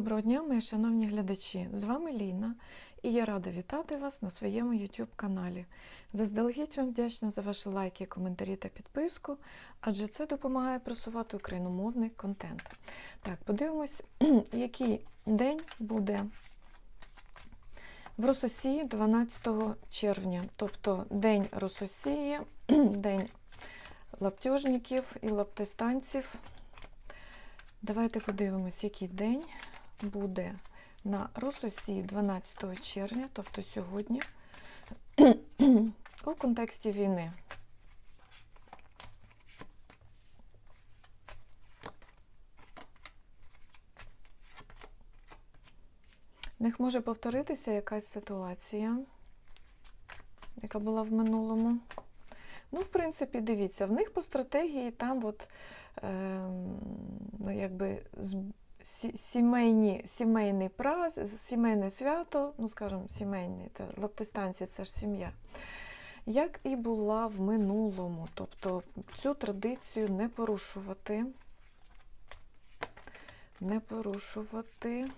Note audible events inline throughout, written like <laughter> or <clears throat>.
Доброго дня, мої шановні глядачі! З вами Ліна, і я рада вітати вас на своєму YouTube каналі. Заздалегідь вам вдячна за ваші лайки, коментарі та підписку, адже це допомагає просувати україномовний контент. Так, подивимось, <clears throat> який день буде в Рососії 12 червня, тобто День Рососії, <clears throat> День лаптежників і лаптестанців. Давайте подивимось, який день буде на Рососії 12 червня, тобто сьогодні, у контексті війни. В них може повторитися якась ситуація, яка була в минулому. Ну, в принципі, дивіться, в них по стратегії там от, е, ну, якби сімейні, сімейний праз, сімейне свято, ну, скажімо, сімейний, та, лаптистанція це ж сім'я. Як і була в минулому. Тобто цю традицію не порушувати. Не порушувати.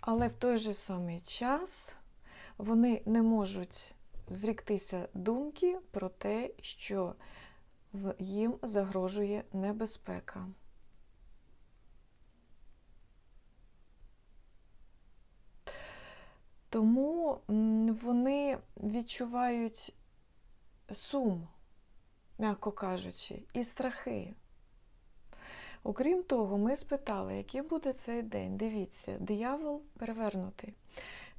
Але в той же самий час вони не можуть зріктися думки про те, що їм загрожує небезпека. Тому вони відчувають сум, м'яко кажучи, і страхи. Окрім того, ми спитали, який буде цей день. Дивіться, диявол перевернутий.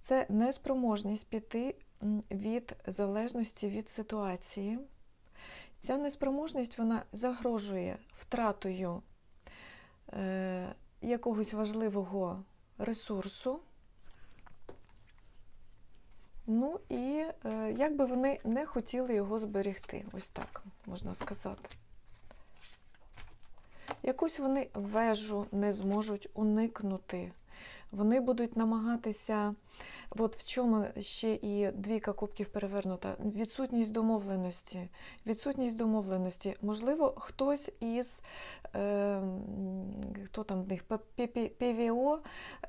Це неспроможність піти від залежності від ситуації. Ця неспроможність вона загрожує втратою е, якогось важливого ресурсу. Ну і е, як би вони не хотіли його зберегти, ось так можна сказати. Якусь вони вежу не зможуть уникнути. Вони будуть намагатися, от в чому ще і двійка кубків перевернута, відсутність домовленості. Відсутність домовленості. Можливо, хтось із е, хто там в них ПВО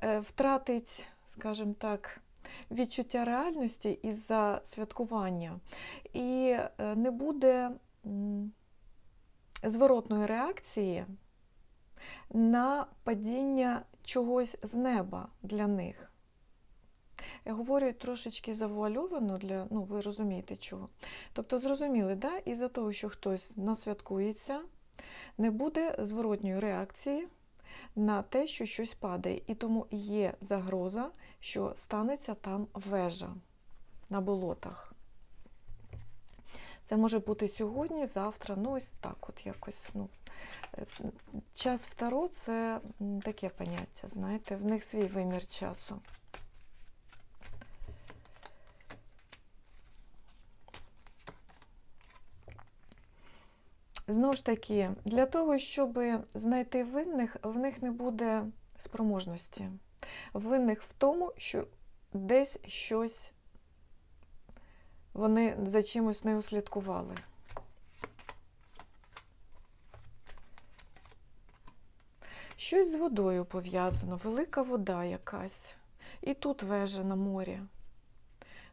е, втратить, скажімо так, відчуття реальності із-за святкування. І е, не буде зворотної реакції на падіння чогось з неба для них. Я говорю трошечки завуальовано для, ну, ви розумієте чого. Тобто, зрозуміли, да? із-за того, що хтось насвяткується, не буде зворотньої реакції на те, що щось падає. І тому є загроза, що станеться там вежа на болотах. Це може бути сьогодні, завтра, ну ось так, от якось. Ну. Е, Час второ це таке поняття, знаєте, в них свій вимір часу. Знову ж таки, для того, щоб знайти винних, в них не буде спроможності. Винних в тому, що десь щось вони за чимось не услідкували. Щось з водою пов'язано, велика вода якась. І тут вежа на морі.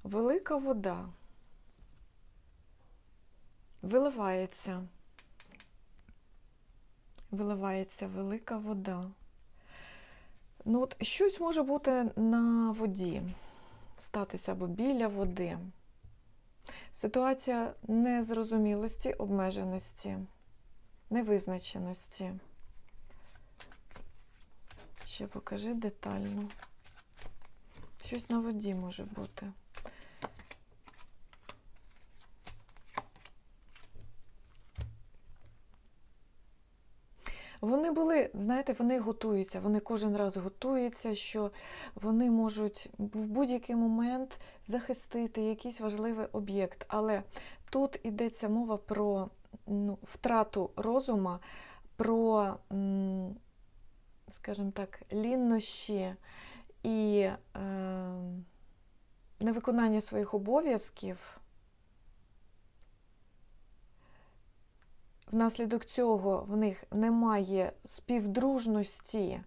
Велика вода. Виливається. Виливається велика вода. Ну, от щось може бути на воді, статися або біля води. Ситуація незрозумілості, обмеженості, невизначеності. Ще покажи детально. Щось на воді може бути. Вони були, знаєте, вони готуються, вони кожен раз готуються, що вони можуть в будь-який момент захистити якийсь важливий об'єкт. Але тут йдеться мова про ну, втрату розума, про, скажімо так, ліннощі і е, невиконання своїх обов'язків. Внаслідок цього в них немає співдружності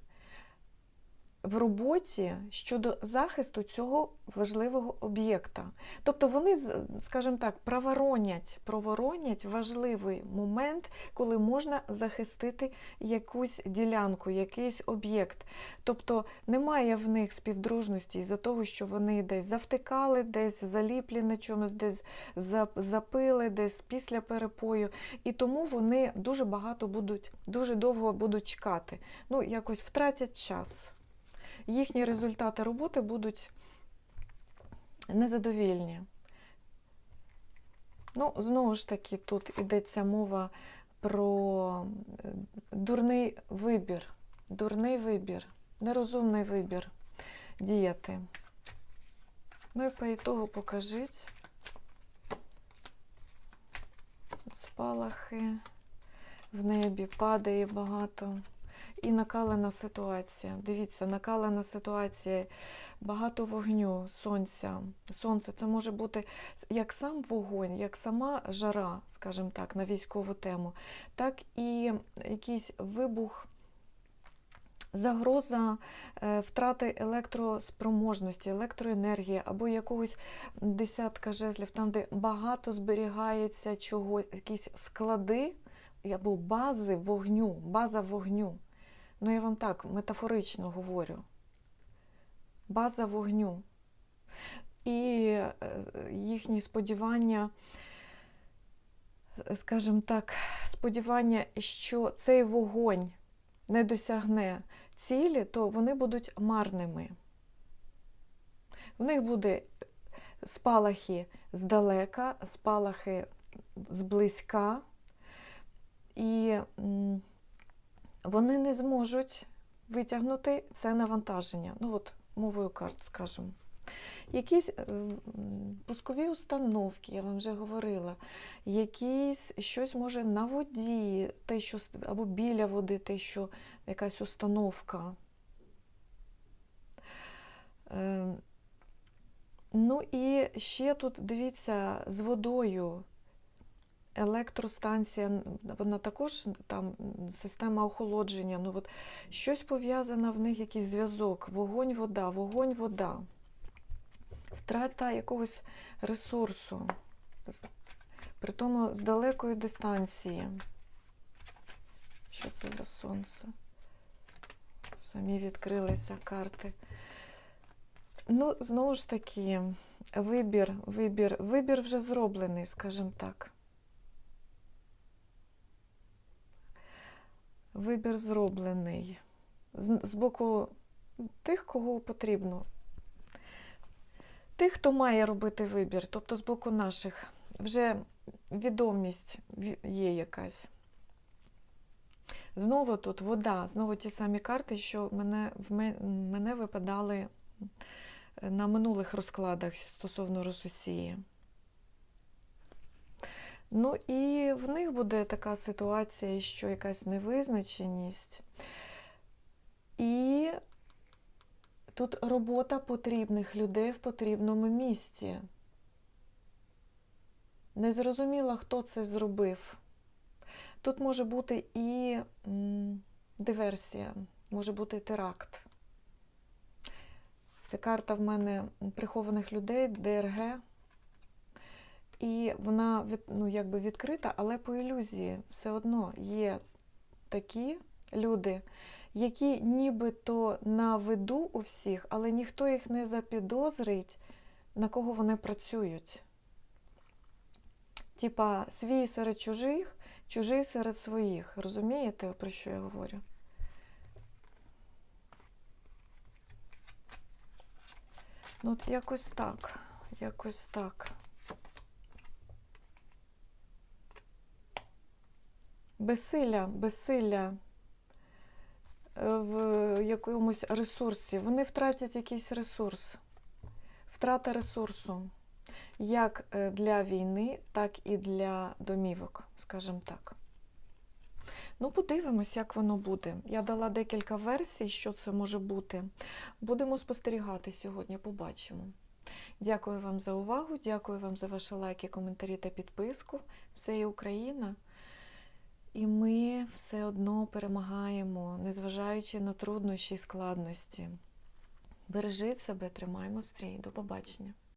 в роботі щодо захисту цього важливого об'єкта. Тобто вони, скажімо так, проворонять, проворонять важливий момент, коли можна захистити якусь ділянку, якийсь об'єкт. Тобто немає в них співдружності із-за того, що вони десь завтикали, десь заліплі на чомусь, десь запили, десь після перепою. І тому вони дуже багато будуть, дуже довго будуть чекати. Ну, якось втратять час. Їхні результати роботи будуть незадовільні. Ну, знову ж таки, тут йдеться мова про е, дурний вибір, дурний вибір, нерозумний вибір діяти. Ну і по ітогу покажіть спалахи в небі, падає багато. І накалена ситуація. Дивіться, накалена ситуація, багато вогню, сонця. Сонце це може бути як сам вогонь, як сама жара, скажімо так, на військову тему, так і якийсь вибух, загроза е, втрати електроспроможності, електроенергії або якогось десятка жезлів, там, де багато зберігається чогось, якісь склади або бази вогню, база вогню. Ну, я вам так метафорично говорю. База вогню. І е, їхні сподівання, е, скажімо так, сподівання, що цей вогонь не досягне цілі, то вони будуть марними. В них буде спалахи здалека, спалахи зблизька. І вони не зможуть витягнути це навантаження. Ну от мовою карт, скажімо. Якісь е, пускові установки, я вам вже говорила, якісь щось може на воді, те, що або біля води, те, що якась установка. Е, Ну і ще тут дивіться з водою. Електростанція, вона також там система охолодження. Ну, от, щось пов'язане в них, якийсь зв'язок. Вогонь, вода, вогонь, вода. Втрата якогось ресурсу. При тому з далекої дистанції. Що це за сонце? Самі відкрилися карти. Ну, знову ж таки, вибір, вибір, вибір вже зроблений, скажімо так. Вибір зроблений з, боку тих, кого потрібно. Тих, хто має робити вибір, тобто з боку наших, вже відомість є якась. Знову тут вода, знову ті самі карти, що мене, в ме- мене випадали на минулих розкладах стосовно Рососії. Ну і в них буде така ситуація, що якась невизначеність. І тут робота потрібних людей в потрібному місці. Незрозуміло, хто це зробив. Тут може бути і диверсія, може бути теракт. Це карта в мене прихованих людей, ДРГ. І вона ну, якби відкрита, але по ілюзії все одно є такі люди, які нібито на виду у всіх, але ніхто їх не запідозрить, на кого вони працюють. Типа свій серед чужих, чужий серед своїх. Розумієте, про що я говорю? Ну, от якось так. Якось так. Безсилля, безсилля е, в якомусь ресурсі. Вони втратять якийсь ресурс. Втрата ресурсу. Як е, для війни, так і для домівок, скажімо так. Ну, подивимось, як воно буде. Я дала декілька версій, що це може бути. Будемо спостерігати сьогодні, побачимо. Дякую вам за увагу, дякую вам за ваші лайки, коментарі та підписку. Все є Україна. І ми все одно перемагаємо, незважаючи на труднощі і складності. Бережіть себе, тримаймо стрій. До побачення.